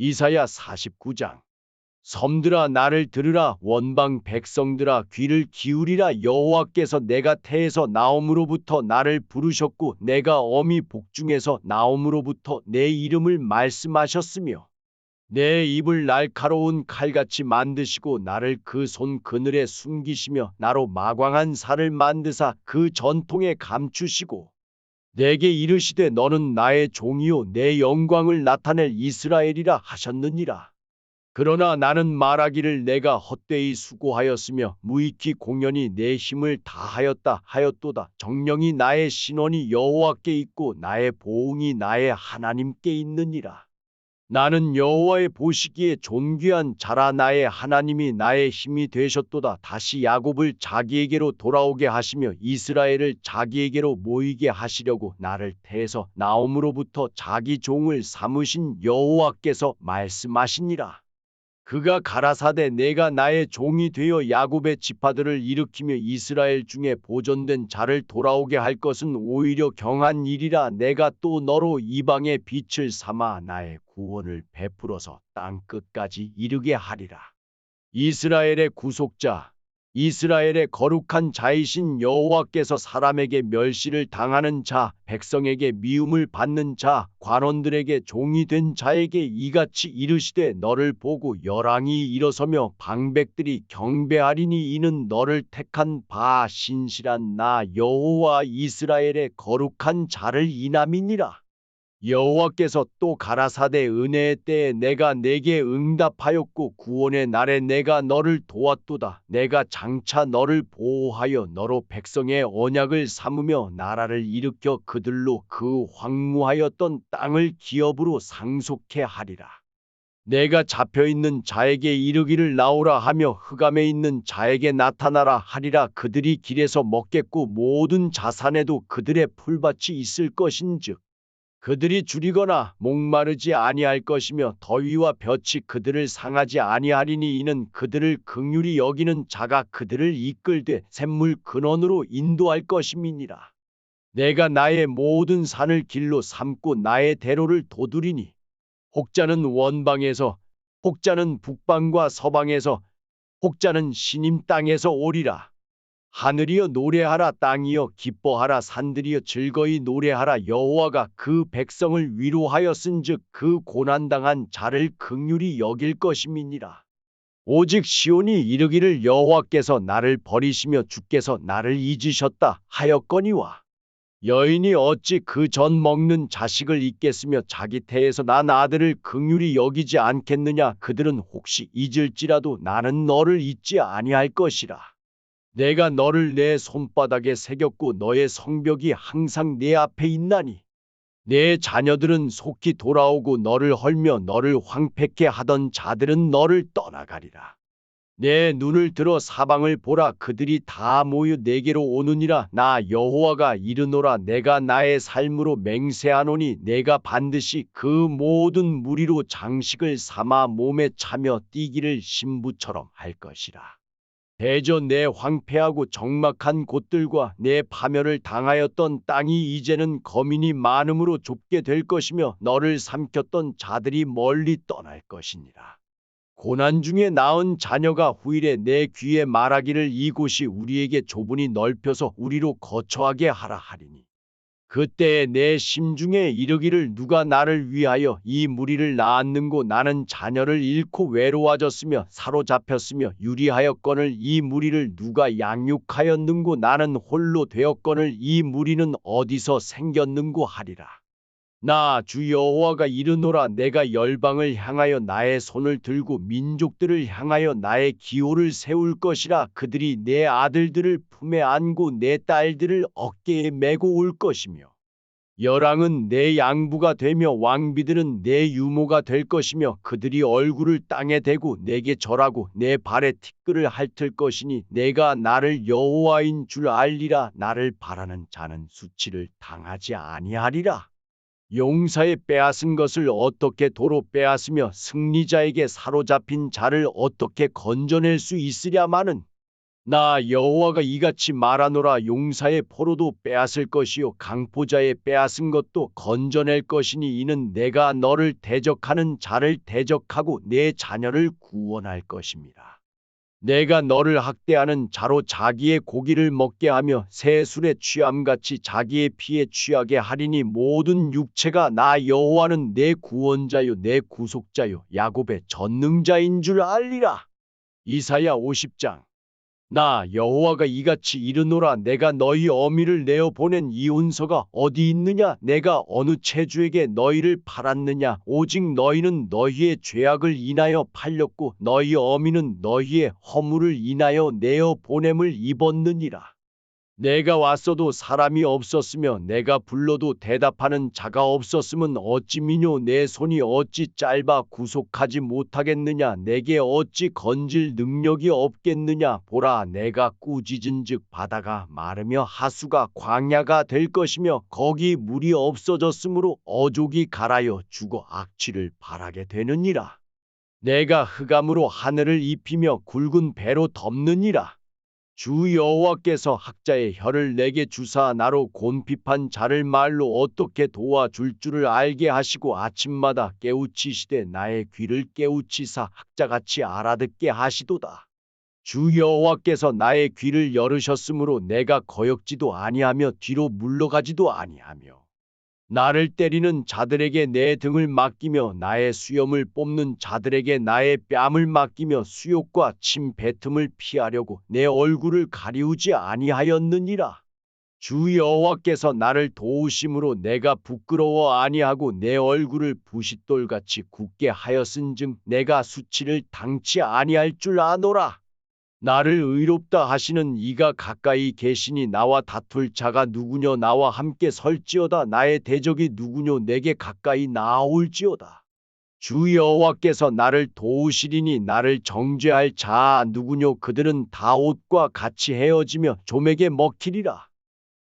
이사야 49장. 섬들아 나를 들으라. 원방 백성들아 귀를 기울이라. 여호와께서 내가 태에서 나옴으로부터 나를 부르셨고 내가 어미 복중에서 나옴으로부터 내 이름을 말씀하셨으며 내 입을 날카로운 칼같이 만드시고 나를 그 손 그늘에 숨기시며 나로 마광한 살을 만드사 그 전통에 감추시고 내게 이르시되 너는 나의 종이요 내 영광을 나타낼 이스라엘이라 하셨느니라. 그러나 나는 말하기를 내가 헛되이 수고하였으며 무익히 공연히 내 힘을 다하였다 하였도다. 정령이 나의 신원이 여호와께 있고 나의 보응이 나의 하나님께 있느니라. 나는 여호와의 보시기에 존귀한 자라 나의 하나님이 나의 힘이 되셨도다. 다시 야곱을 자기에게로 돌아오게 하시며 이스라엘을 자기에게로 모이게 하시려고 나를 태에서 나옴으로부터 자기 종을 삼으신 여호와께서 말씀하시니라. 그가 가라사대 내가 나의 종이 되어 야곱의 지파들을 일으키며 이스라엘 중에 보존된 자를 돌아오게 할 것은 오히려 경한 일이라 내가 또 너로 이방의 빛을 삼아 나의 구원을 베풀어서 땅 끝까지 이르게 하리라. 이스라엘의 구속자 이스라엘의 거룩한 자이신 여호와께서 사람에게 멸시를 당하는 자, 백성에게 미움을 받는 자, 관원들에게 종이 된 자에게 이같이 이르시되 너를 보고 열왕이 일어서며 방백들이 경배하리니 이는 너를 택한 바 신실한 나 여호와 이스라엘의 거룩한 자를 이남이니라. 여호와께서 또 가라사대 은혜의 때에 내가 내게 응답하였고 구원의 날에 내가 너를 도왔도다. 내가 장차 너를 보호하여 너로 백성의 언약을 삼으며 나라를 일으켜 그들로 그 황무하였던 땅을 기업으로 상속해 하리라. 내가 잡혀 있는 자에게 이르기를 나오라 하며 흑암에 있는 자에게 나타나라 하리라 그들이 길에서 먹겠고 모든 자산에도 그들의 풀밭이 있을 것인즉 그들이 줄이거나 목마르지 아니할 것이며 더위와 볕이 그들을 상하지 아니하리니 이는 그들을 극률이 여기는 자가 그들을 이끌되 샘물 근원으로 인도할 것임이니라. 내가 나의 모든 산을 길로 삼고 나의 대로를 도두리니 혹자는 원방에서 혹자는 북방과 서방에서 혹자는 신임 땅에서 오리라. 하늘이여 노래하라 땅이여 기뻐하라 산들이여 즐거이 노래하라. 여호와가 그 백성을 위로하였은즉 그 고난당한 자를 극률이 여길 것임이니라. 오직 시온이 이르기를 여호와께서 나를 버리시며 주께서 나를 잊으셨다 하였거니와 여인이 어찌 그 전 먹는 자식을 잊겠으며 자기 태에서 난 아들을 극률이 여기지 않겠느냐? 그들은 혹시 잊을지라도 나는 너를 잊지 아니할 것이라 내가 너를 내 손바닥에 새겼고 너의 성벽이 항상 내 앞에 있나니 내 자녀들은 속히 돌아오고 너를 헐며 너를 황폐케 하던 자들은 너를 떠나가리라. 내 눈을 들어 사방을 보라 그들이 다 모여 내게로 오느니라 나 여호와가 이르노라 내가 나의 삶으로 맹세하노니 내가 반드시 그 모든 무리로 장식을 삼아 몸에 차며 뛰기를 신부처럼 할 것이라. 대저 내 황폐하고 적막한 곳들과 내 파멸을 당하였던 땅이 이제는 거민이 많음으로 좁게 될 것이며 너를 삼켰던 자들이 멀리 떠날 것이니라. 고난 중에 낳은 자녀가 후일에 내 귀에 말하기를 이곳이 우리에게 좁으니 넓혀서 우리로 거처하게 하라 하리니. 그때에 내 심중에 이르기를 누가 나를 위하여 이 무리를 낳았는고 나는 자녀를 잃고 외로워졌으며 사로잡혔으며 유리하였거늘 이 무리를 누가 양육하였는고 나는 홀로 되었거늘 이 무리는 어디서 생겼는고 하리라. 나 주 여호와가 이르노라 내가 열방을 향하여 나의 손을 들고 민족들을 향하여 나의 기호를 세울 것이라 그들이 내 아들들을 품에 안고 내 딸들을 어깨에 메고 올 것이며 열왕은 내 양부가 되며 왕비들은 내 유모가 될 것이며 그들이 얼굴을 땅에 대고 내게 절하고 내 발에 티끌을 핥을 것이니 내가 나를 여호와인 줄 알리라 나를 바라는 자는 수치를 당하지 아니하리라. 용사의 빼앗은 것을 어떻게 도로 빼앗으며 승리자에게 사로잡힌 자를 어떻게 건져낼 수 있으랴마는 나 여호와가 이같이 말하노라 용사의 포로도 빼앗을 것이요 강포자의 빼앗은 것도 건져낼 것이니 이는 내가 너를 대적하는 자를 대적하고 내 자녀를 구원할 것입니다. 내가 너를 학대하는 자로 자기의 고기를 먹게 하며 새 술에 취함같이 자기의 피에 취하게 하리니 모든 육체가 나 여호와는 내 구원자요 내 구속자요 야곱의 전능자인 줄 알리라. 이사야 50장 나 여호와가 이같이 이르노라 내가 너희 어미를 내어 보낸 이 운서가 어디 있느냐? 내가 어느 체주에게 너희를 팔았느냐? 오직 너희는 너희의 죄악을 인하여 팔렸고 너희 어미는 너희의 허물을 인하여 내어 보냄을 입었느니라 내가 왔어도 사람이 없었으며 내가 불러도 대답하는 자가 없었으면 어찌 미뇨? 내 손이 어찌 짧아 구속하지 못하겠느냐? 내게 어찌 건질 능력이 없겠느냐? 보라 내가 꾸짖은즉 바다가 마르며 하수가 광야가 될 것이며 거기 물이 없어졌으므로 어족이 갈아여 죽어 악취를 바라게 되느니라. 내가 흑암으로 하늘을 입히며 굵은 배로 덮느니라 주 여호와께서 학자의 혀를 내게 주사 나로 곤핍한 자를 말로 어떻게 도와줄 줄을 알게 하시고 아침마다 깨우치시되 나의 귀를 깨우치사 학자같이 알아듣게 하시도다. 주 여호와께서 나의 귀를 열으셨으므로 내가 거역지도 아니하며 뒤로 물러가지도 아니하며 나를 때리는 자들에게 내 등을 맡기며 나의 수염을 뽑는 자들에게 나의 뺨을 맡기며 수욕과 침 뱉음을 피하려고 내 얼굴을 가리우지 아니하였느니라. 주 여호와께서 나를 도우심으로 내가 부끄러워 아니하고 내 얼굴을 부싯돌같이 굳게 하였은즉 내가 수치를 당치 아니할 줄 아노라. 나를 의롭다 하시는 이가 가까이 계시니 나와 다툴 자가 누구뇨? 나와 함께 설지어다. 나의 대적이 누구뇨? 내게 가까이 나아올지어다. 주 여호와께서 나를 도우시리니 나를 정죄할 자 누구뇨? 그들은 다 옷과 같이 헤어지며 좀에게 먹히리라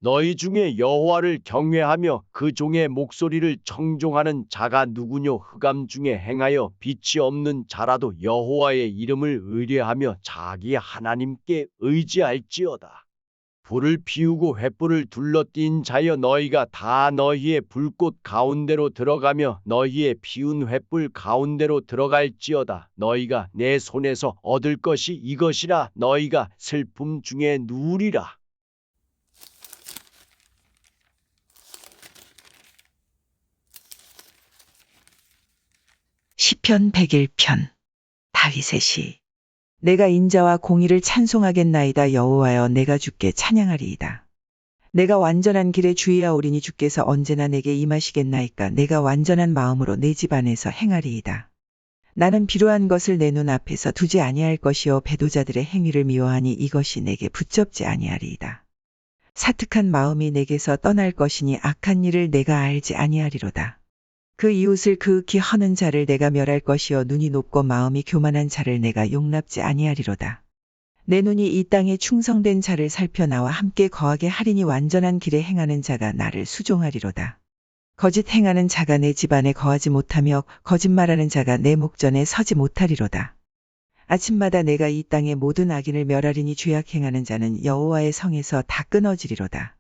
너희 중에 여호와를 경외하며 그 종의 목소리를 청종하는 자가 누구뇨 흑암 중에 행하여 빛이 없는 자라도 여호와의 이름을 의뢰하며 자기 하나님께 의지할지어다. 불을 피우고 횃불을 둘러띈 자여 너희가 다 너희의 불꽃 가운데로 들어가며 너희의 피운 횃불 가운데로 들어갈지어다. 너희가 내 손에서 얻을 것이 이것이라 너희가 슬픔 중에 누우리라. 시편 101편 다윗의 시 내가 인자와 공의를 찬송하겠나이다 여호와여 내가 주께 찬양하리이다. 내가 완전한 길에 주의하오리니 주께서 언제나 내게 임하시겠나이까 내가 완전한 마음으로 내 집 안에서 행하리이다. 나는 필요한 것을 내 눈 앞에서 두지 아니할 것이요 배도자들의 행위를 미워하니 이것이 내게 붙잡지 아니하리이다. 사특한 마음이 내게서 떠날 것이니 악한 일을 내가 알지 아니하리로다. 그 이웃을 그윽히 허는 자를 내가 멸할 것이요 눈이 높고 마음이 교만한 자를 내가 용납지 아니하리로다. 내 눈이 이 땅에 충성된 자를 살펴 나와 함께 거하게 하리니 완전한 길에 행하는 자가 나를 수종하리로다. 거짓 행하는 자가 내 집안에 거하지 못하며 거짓말하는 자가 내 목전에 서지 못하리로다. 아침마다 내가 이 땅의 모든 악인을 멸하리니 죄악 행하는 자는 여호와의 성에서 다 끊어지리로다.